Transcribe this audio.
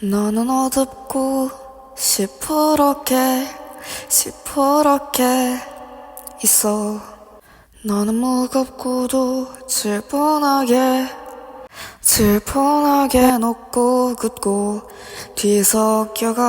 너는 어둡고 시퍼렇게 시퍼렇게 있어. 너는 무겁고도 질펀하게 질펀하게 높고 굳고 뒤섞여가.